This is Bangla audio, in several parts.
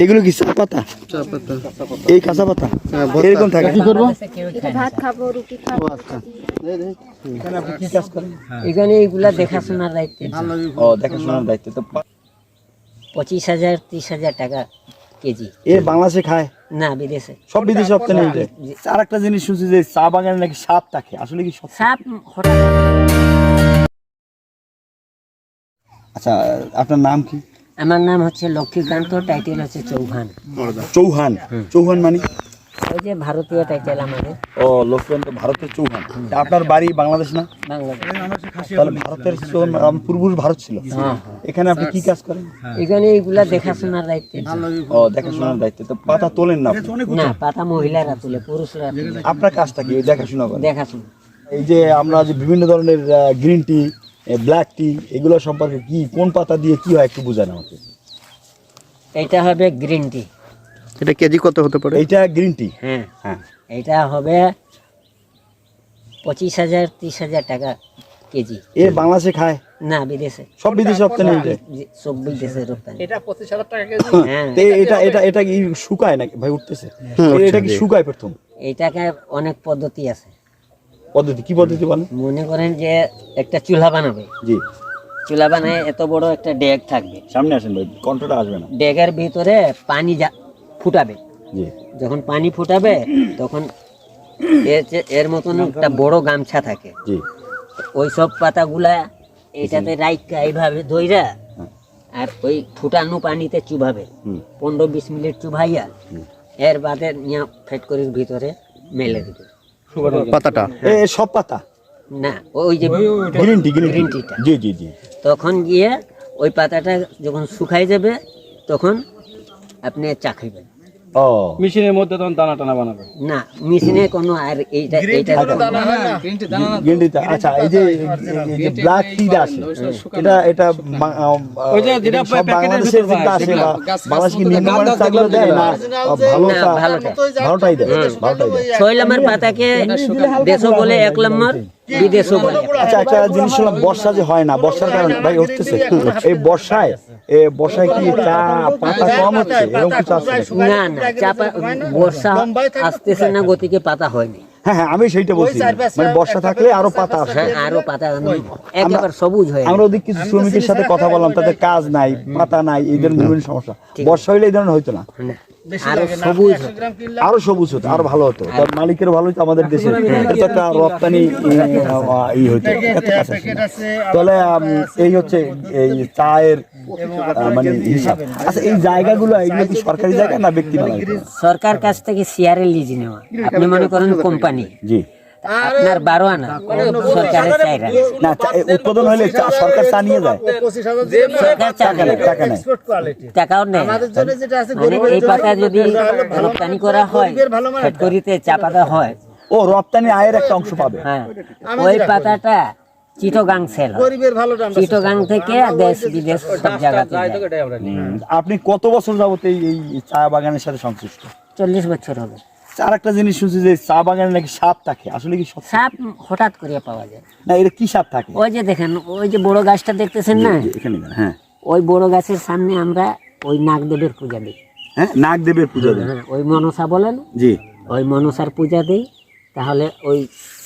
এগুলো কি চা পাতা? চা পাতা। এই কাঁচা পাতা? হ্যাঁ, এরকম থাকে? কি করব? ভাত খাব রুটি খাব। আচ্ছা। এখানে এইগুলা দেখাশোনার দায়িত্বে। ও দেখাশোনার দায়িত্ব। তো পঁচিশ হাজার ত্রিশ হাজার টাকা কেজি। এ বাংলাদেশে খায়? না বিদেশে। সব বিদেশে রপ্তানি হয়ে আর একটা জিনিস শুনছি যে চা বাগানে নাকি সাপ থাকে। আসলে কি সাপ হঠাৎ আচ্ছা আপনার নাম কি? আমার নাম হচ্ছে লক্ষ্মীকান্ত টাইটেল হচ্ছে চৌহান। চৌহান? চৌহান মানে? ওই যে ভারতীয় টাইটেল আমাদের। ও লোকতন্ত্র ভারতের চৌহান। আপনার বাড়ি বাংলাদেশ না? বাংলাদেশ। তাহলে ভারতের পূর্বপুরুষ ভারত ছিল। হ্যাঁ এখানে আপনি কি কাজ করেন? এখানে এইগুলা দেখাশোনার দায়িত্বে। ও দেখাশোনার দায়িত্ব। তো পাতা তোলেন না না পাতা মহিলারা তুলে পুরুষরা আপনার কাজটা কি? দেখাশোনা করেন। দেখাশোনা। এই যে আমরা যে বিভিন্ন ধরনের গ্রিন টি ব্ল্যাক টি এগুলো সম্পর্কে কি কোন পাতা দিয়ে কি হয় একটু বুঝান আমাকে। এটা হবে গ্রিন টি এটা কেজি কত হতে পারে? এইটা গ্রিন টি হ্যাঁ। হ্যাঁ। এটা হবে পঁচিশ হাজার ত্রিশ হাজার টাকা কেজি। এ বাংলাদেশে খায়? না বিদেশে। সব বিদেশে রপ্তানি হয়ে যায় যে সব বিদেশে রপ্তানি। হ্যাঁ। তো এটা এটা এটা কি শুকায় নাকি? ভাই উঠতেছে। এটা কি শুকায় প্রথম? এইটাকে অনেক পদ্ধতি আছে। পদ্ধতি কি পদ্ধতি বলেন? মনে করেন যে একটা চুলা বানাবে। জি। চুলা বানায় এত বড় একটা ডেক থাকবে। সামনে আসেন ভাই কণ্ঠটা আসবে না। ডেকের ভিতরে পানি ফুটাবে। জি। যখন পানি ফুটাবে তখন এর এর মতন একটা বড় গামছা থাকে। জি। ওই সব পাতাগুলা এটাতে রাইকা এইভাবে ধইরা আর ওই ফুটানো পানিতে চুভাবে হুম। পনেরো বিশ মিনিট চুভাইয়া এর বাদে নিয়ে ফ্যাক্টরির ভিতরে মেলে দিবে। পাতাটা? এ সব পাতা। না ওই যে গ্রিন টি গ্রিন গ্রিন টিটা জি জি জি। তখন গিয়ে ওই পাতাটা যখন শুকাই যাবে তখন আপনি চা খাইবেন। ও। মেশিনের মধ্যে তখন দানা টানা বানাবে। না মেশিনে কোনো আর এইটা এইটা গ্রিন টি আচ্ছা এই যে এই যে ব্ল্যাক আসে এটা এটা ওই যে যেটা প্যাকেটের ভিতর আসে বাংলাদেশ কি দেয় না। ভালো ভালোটা। ভালোটাই দেয় ভালোটাই দেয়। ছয় নম্বর পাতাকে দেশও বলে এক নম্বর বিদেশও বলে। আচ্ছা একটা জিনিস বর্ষা যে হয় না বর্ষার কারণে ভাই উঠতেছে। এই বর্ষায় এ বর্ষায় কি চা পাতা কম হচ্ছে এরকম কিছু আছে। না না চাপা বর্ষা আসতেছে না গতিকে পাতা হয়নি। হ্যাঁ হ্যাঁ আমি সেইটা বলছি। মানে বর্ষা থাকলে আরও পাতা আসে হ্যাঁ আরও পাতা একেবারে সবুজ হয় আমরা ওদিক কিছু শ্রমিকের সাথে কথা বললাম তাদের কাজ নাই পাতা নাই এই ধরনের সমস্যা বর্ষা হইলে এই ধরনের হইতো না, আরও সবুজ আরও সবুজ হতো আরও ভালো হতো। তার মালিকের ভালো হতো আমাদের দেশে একটা রপ্তানি ই না। তাহলে এই হচ্ছে এই চায়ের মানে হিসাব। আচ্ছা এই জায়গাগুলো এগুলো কি সরকারি জায়গা না ব্যক্তি সরকার কাছ থেকে শেয়ারের লিজ নেওয়া। আপনি মনে করেন কোম্পানি। জি। আপনার বারো আনা সরকারের আনা না উৎপাদন হলে সরকার চা নিয়ে যায়। সরকার চা টাকা টাকা নেয়। টাকাও নেই মানে এই পাতা যদি রপ্তানি করা হয় ফ্যাক্টরিতে চা পাতা হয়। ও রপ্তানি আয়ের একটা অংশ পাবে। হ্যাঁ। ওই পাতাটা চিটোগাং সেল চিটোগাং থেকে দেশ বিদেশ সব জায়গাতে আপনি কত বছর যাবত এই এই চা বাগানের সাথে সংশ্লিষ্ট? চল্লিশ বছর হবে। আর একটা জিনিস শুনছি যে চা বাগানে নাকি সাপ থাকে। আসলে কি সাপ হঠাৎ করে পাওয়া যায়। না এটা কি সাপ থাকে? ওই যে দেখেন ওই যে বড় গাছটা দেখতেছেন না? এখানে হ্যাঁ। ওই বড় গাছের সামনে আমরা ওই নাগদেবের পূজা দিই। হ্যাঁ নাগ দেবের পূজা দেন। হ্যাঁ ওই মনসা বলেন জি। ওই মনসার পূজা দিই তাহলে ওই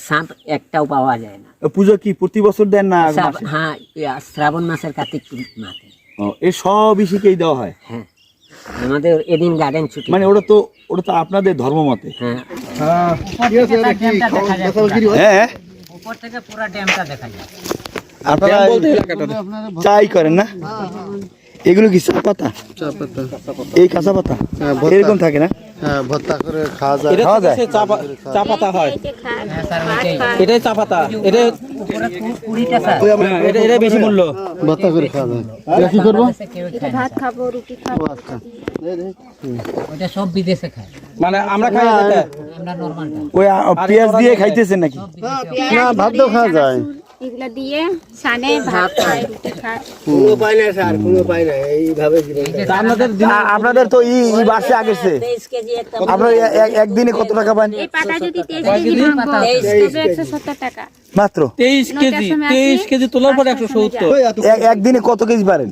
সাপ একটাও পাওয়া যায় না। পুজো কি প্রতি বছর দেন না হ্যাঁ শ্রাবণ মাসের কার্তিক মাসে। ও, এ সব ইসিকেই দেওয়া হয়? হ্যাঁ। আমাদের এদিন গার্ডেন ছুটি। মানে ওটা তো ওটা তো আপনাদের ধর্ম মতে হ্যাঁ হ্যাঁ। উপর থেকে পুরো ড্যামটা দেখা যায়। আপনারা চাই করেন না? এগুলো কি চা পাতা এই কাঁচা পাতা? হ্যাঁ। এরকম থাকে না? হ্যাঁ ভর্তা করে খাওয়া যায়। খাওয়া যায়? চা পাতা হয়? এই যে খান এটাই চা পাতা। এটা কুড়িটা স্যার। হ্যাঁ, এটা এটা বেশি মূল্য। ভর্তা করে খাওয়া যায়। এটা কি করব? ভাত খাব রুটি খাব। আচ্ছা। সব বিদেশে খায়। মানে আমরা খাই যেটা ওই পেঁয়াজ দিয়ে খাইতেছেন নাকি? না ভাত তো খাওয়া যায়। এগুলা দিয়ে সানে ভাত খায় রুটি খায়। তা আপনাদের দিন- আ- আপনাদের তো ই ই বাসে আগেছে একটা আপনার একদিনে কত টাকা পান? এই পাতা যদি কেজি একশো সত্তর টাকা। মাত্র? তেইশ কেজি তেইশ কেজি তোলার পর একশো সত্তর। এ- একদিনে কত কেজি পারেন?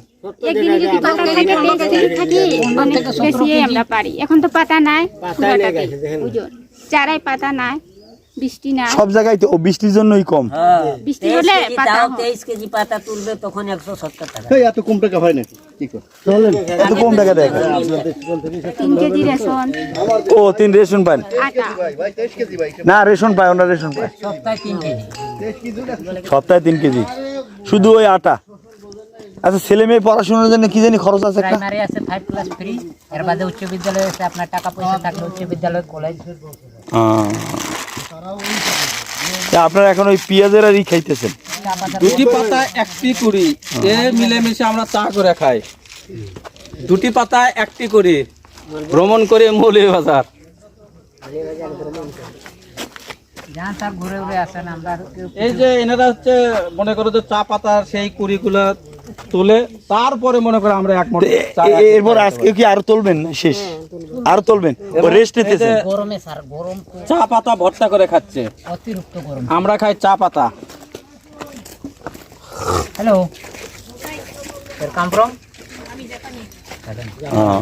একদিনে যদি পাতা থাকে তেইশ কেজি থাকি অনেক বেশি আমরা পারি। এখন তো পাতা নাই ওজন চারাই পাতা নাই। বৃষ্টি নাই সব জায়গায় তো বৃষ্টির জন্যই কম। বৃষ্টি তেইশ হলে কেজি পাতা তাও হয়। তেইশ কেজি পাতা তুলবে তখন একশো সত্তর টাকা। এই এত কম টাকা হয় নাকি? কি কর? এত কম টাকা দেয়। কেন? তিন কেজি রেশন। ও তিন রেশন পান আটা। না রেশন পায় ওনার রেশন পায়। সপ্তাহে তিন কেজি। সপ্তাহে তিন কেজি। শুধু ওই আটা। আচ্ছা ছেলে মেয়ে পড়াশোনার জন্য কি জানি খরচ আছে একটা? প্রাইমারি আছে ফাইভ ক্লাস ফ্রি এর বাদে উচ্চ বিদ্যালয় আছে আপনার টাকা পয়সা থাকলে উচ্চ বিদ্যালয় কলেজ আহ। আপনারা এখন ওই পেঁয়াজের আর ই খাইতেছেন? দুটি পাতা, একটি কুড়ি। এ মিলেমিশে আমরা চা করে খাই। দুটি পাতা, একটি করি ভ্রমণ করে মৌলিক বাজার। এই যে এনারা হচ্ছে মনে করো যে চা পাতার সেই কুড়িগুলো তুলে তারপরে মনে করে আমরা এক এরপর আজকে কি আর তুলবেন? শেষ। আর তুলবেন? রেস্ট নিতেছেন। গরমে স্যার গরম চা পাতা ভর্তা করে খাচ্ছে। অতিরিক্ত গরম। আমরা খাই চা পাতা। Hello come from ah.